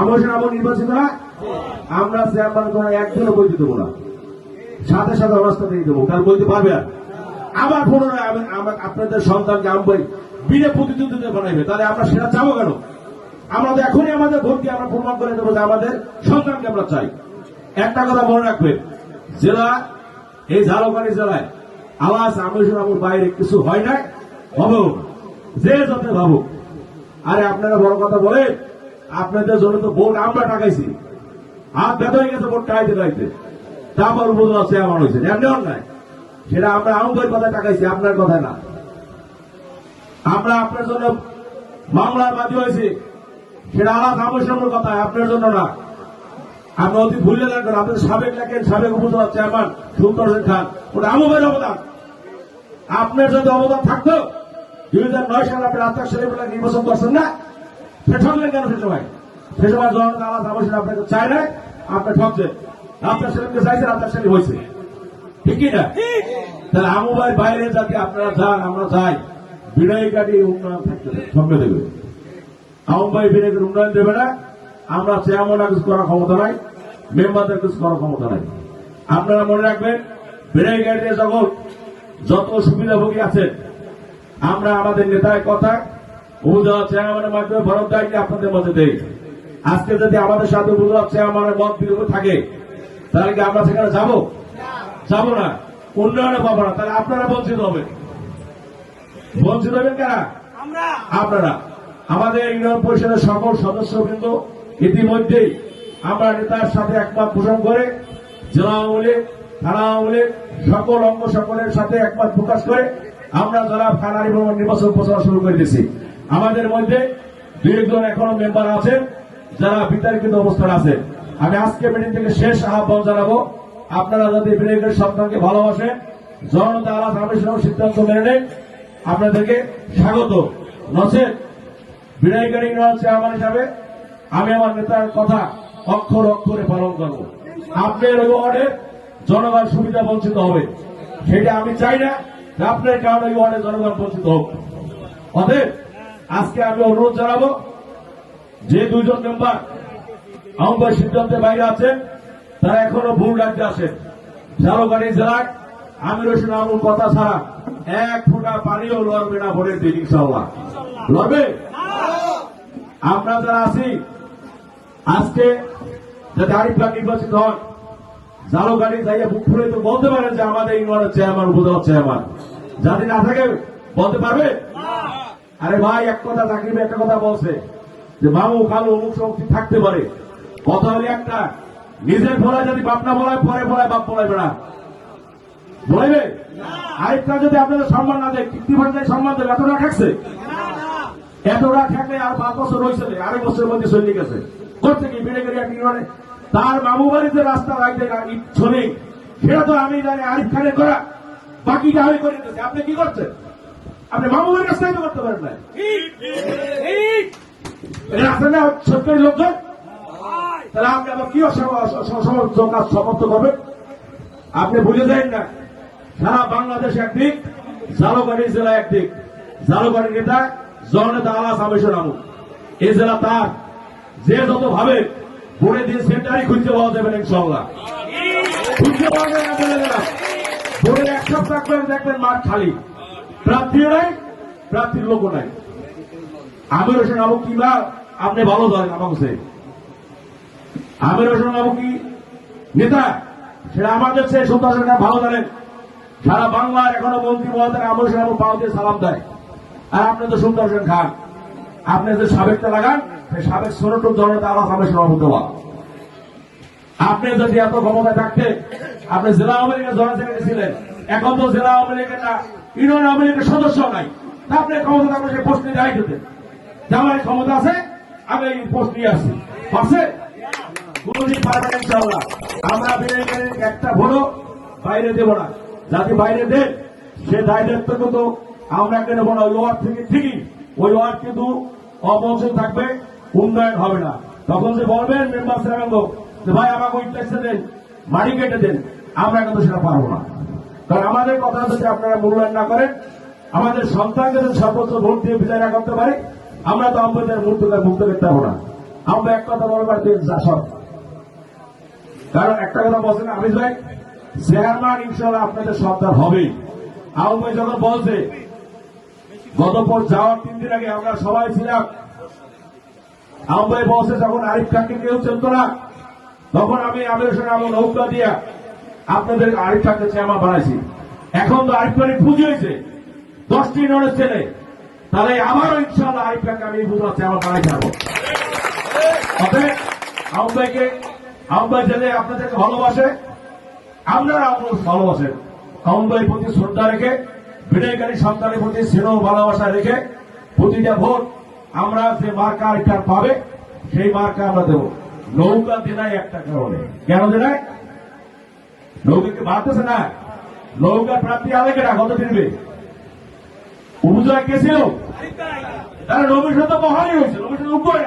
আমার সে আমার নির্বাচিত না আমরা চেয়ারম্যান কোনো একদিনও বই দেবো না। সাথে সাথে অবস্থা দিয়ে দেবো, কারণ বলতে পারবে আর আবার পুনরায় আপনাদের সন্তানকে আমি বিনা প্রতিদ্বন্দ্বিতা বানাইবে, তাহলে আমরা সেটা চাবো কেন? আমরা তো এখনই আমাদের ভোট আমরা প্রমাণ করে দেবো যে আমাদের সন্তানকে আমরা চাই। একটা কথা মনে রাখবেন জেলা, এই ঝালকাড়ি জেলায় আওয়াজ, আমির আমার বাইরে কিছু হয় না হবেও যে যত ভাবুক। আরে আপনারা বড় কথা বলে আপনাদের জন্য তো ভোট আমরা টাকাইছি। হাত ব্যথা হয়ে গেছে, ভোট টাকাইতে টাকাইতে। তারপর উপজেলা চেয়ারম্যান হয়েছে, এমনি অন্যায়। সেটা আমরা আমাদের কথা টাকাইছি, আপনার কথা না। আমরা আপনার জন্য মামলার বাদী হয়েছি। সেটা আলাদা আবশ্যকের কথা, আপনার জন্য না। আপনি অতি ভুলে রাখবেন আপনার সাবেক লেখেন, সাবেক উপজেলা চেয়ারম্যান সুন্দর খান। ওটা আমাদের অবদান। আপনার যদি অবদান থাকতো, দুই হাজার নয় সালে আপনি আত্মার ছেলেবেলা নির্বাচন করছেন না? ঠকলেন কেন সে সময় সে সময় জনতা আলাদা আবশ্যক আপনাকে চায় না? আপনি ঠকছেন। রাস্তার ছেলেকে চাইছে রাস্তার ছেলে হয়েছে। ঠিক কি না? তাহলে আমু ভাই বাইরে যাতে আপনারা যান, আমরা যাই। বিনয় গাড়ি উন্নয়ন থাকতে সঙ্গে দেবে। আমু ভাই বিনয়ের উন্নয়ন দেবে না? আমরা চেয়ারম্যান কিছু করার ক্ষমতা নাই মেম্বারদের কিছু করার ক্ষমতা নাই। আপনারা মনে রাখবেন, বিনয় গাড়িতে যখন যত সুবিধাভোগী আছেন, আমরা আমাদের নেতার কথা উপজেলা চেয়ারম্যানের মাধ্যমে বরফ দায়িত্ব আপনাদের মধ্যে দেই। আজকে যদি আমাদের সাথে উপজেলা চেয়ারম্যানের মত বিরোধ থাকে তাহলে কি আমরা সেখানে যাব? যাব না? উন্নয়নে পাবো না। তাহলে আপনারা বঞ্চিত হবেন। বঞ্চিত হবেন কারা? আপনারা। আমাদের ইউনিয়ন পরিষদের সকল সদস্যবৃন্দ ইতিমধ্যেই আমরা নেতার সাথে একমত পোষণ করে জেলা আওয়ামী লীগ, থানা আওয়ামী লীগ, সকল অঙ্গ সকলের সাথে একমত প্রকাশ করে আমরা যারা ফাইনালি ভ্রমণ নির্বাচন প্রচার শুরু করে দিয়েছি। আমাদের মধ্যে দুই একজন এখনও মেম্বার আছেন, যারা বিতাড়িত অবস্থায় আছে আমি আজকে মিটিং থেকে শেষ আহ্বান জানাব। আপনারা যদি বিনায়কের সন্তানকে ভালোবাসেন, জনতা আলাস আবেশন সিদ্ধান্ত মেনে নেন। আপনাদেরকে স্বাগত। নচেত গাড়ি চেয়ারম্যান হিসাবে আমি আমার নেতার কথা অক্ষর অক্ষরে পালন করব। আপনার ওয়ার্ডে জনগণ সুবিধা বঞ্চিত হবে। সেটা আমি চাই না আপনার কারণে ওয়ার্ডে জনগণ বঞ্চিত হোক। অতএব আজকে আমি অনুরোধ জানাব, যে দুইজন মেম্বার আমার সিদ্ধান্তের বাইরে আছেন তারা এখনও ভুল রাজ্যে আছেন ঝালকাড়ি জেলায় আমির হোসেন আমুল কথা ছাড়া এক ফোঁটা পানিও লড়বে না ভোটের দিন ইনশাল্লাহ লড়বে? আমরা যারা আছি, আজকে যাতে আরিফ নির্বাচিত হন ঝালকাড়ি যাইয়া বুক ফুলে তো বলতে পারেন যে আমাদের ইউনিয়নের চেয়ারম্যান উপজেলা চেয়ারম্যান যাতে না থাকে, বলতে পারবে? আরে ভাই এক কথা চাকরি একটা কথা বলছে যে মামু কালো অমুক শক্তি থাকতে পারে? কথা হলে একটা। নিজের ফলায় যদি বাপ না বলায় পরে বলায় বাপ বলাইবে না। বলবে আরেকটা যদি আপনাদের সম্মান না দেয় কীর্তি ভাষায় সম্মান দেবে এতটা থাকছে? এতটা থাকলে আর পাঁচ বছর রয়েছে আড়াই বছরের মধ্যে চলে গেছে। করতে কি বেড়ে গেলে একটি মানে তার মামু বাড়িতে রাস্তা রাখতে ছবি সেটা তো আমি জানি আরিফ খানের করা। বাকিটা আমি করে দিতেছি। আপনি কি করছেন? আপনি মামু বাড়ির রাস্তায় তো করতে পারেন না আছে না সরকারি লোকজন? তাহলে আপনি আবার কি কাজ সমাপ্ত করবেন আপনি বুঝে যান না। সারা বাংলাদেশ একদিক জালুকাড়ি জেলা একদিক। জালুকাড়ি নেতা জননেতা আলাস আবেশন আমু। এই জেলা তার। যে যত ভাবে ভোরে দিন সেন্টারই খুঁজতে পাওয়া যাবে ইনশাল্লাহ খুঁজতে পাওয়া যাবে ভোরের এক সপ্তাহ করে দেখবেন মাঠ খালি। প্রার্থীও নাই প্রার্থীর লোকও নাই। আমির হোসেন আবু কিংবা আপনি ভালো ধরেন আমাকে আমির হোসেন বাবু কি নেতা? সেটা আমাদের চেয়ে সুন্দর সেটা ভালো জানেন। সারা বাংলার এখনও মন্ত্রী মহোদয় আমির হোসেন বাবু পাও দিয়ে সালাম দেয়। আর আপনি তো সুন্দর হোসেন খান। আপনি যে সাবেকটা লাগান সেই সাবেক ছোট জনতা আলাদা হোসেন বাবু দেওয়া আপনি যদি এত ক্ষমতায় থাকতে আপনি জেলা আওয়ামী লীগের জনসেক্রেটারি ছিলেন এখন তো জেলা আওয়ামী লীগের না ইউনিয়ন আওয়ামী লীগের সদস্য নাই। আপনি ক্ষমতা থাকলে সেই পোস্ট নিয়ে দিতেন যে আমার ক্ষমতা আছে, আমি এই পোস্ট নিয়ে আসছি। পারছে? কোনদিন পারবে না ইনশাআল্লাহ। আমরা বিনয় একটা ভোটও বাইরে দেব না। যাতে বাইরে দেন, সে দায় দায়িত্ব কিন্তু আমরা কেন না? ওই ওয়ার্ড থেকে ঠিকই। ওই ওয়ার্ড কিন্তু অপঞ্চল থাকবে, উন্নয়ন হবে না। তখন যে বলবেন মেম্বার সাহেব, যে ভাই আমাকে ওই ট্যাক্সে দেন, মাটি কেটে দেন, আমরা কিন্তু সেটা পারব না। কারণ আমাদের কথা যদি আপনারা মূল্যায়ন না করেন, আমাদের সন্তানকে যদি সর্বোচ্চ ভোট দিয়ে বিদায় না করতে পারি, আমরা তো আমাদের মুক্ত মুক্ত করতে পারব না। আমরা এক কথা বলবার যা কারণ একটা কথা বলছেন আমির ভাই, চেয়ারম্যান ইনশাল্লাহ আপনাদের সন্তান হবেই। আউন যখন বলছে গতপর যাওয়ার তিন দিন আগে আমরা সবাই ছিলাম। ভাই বলছে, যখন আরিফ খানকে কেউ চিনত না, তখন আমি আমির সঙ্গে আমার নৌকা দিয়া আপনাদের আরিফ খানকে চেয়ারম্যান বানাইছি। এখন তো আরিফ খানের পুজো হয়েছে। দশটি ননের ছেলে। তাহলে আবারও ইনশাল্লাহ আরিফ খানকে আমি বুঝলাম চেয়ারম্যান বানাই যাব অতএব আউন ভাইকে জেলে আপনাদেরকে ভালোবাসে, আপনারা আপনার ভালোবাসেন আউন প্রতি শ্রদ্ধা রেখে বিনয়কারী সন্তানের প্রতি স্নেহ ভালোবাসা রেখে প্রতিটা ভোট আমরা যে মার্কা আরেকটা পাবে, সেই মার্কা আমরা দেবো। নৌকা দেনাই একটা কারণে। কেন দেনাই? নৌকাকে বাড়তেছে না নৌকা প্রাপ্তি আগে না কত ফিরবে উপজয় কে ছিল? তারা নবীর সাথে হয়েছে, নবীর সাথে উপরে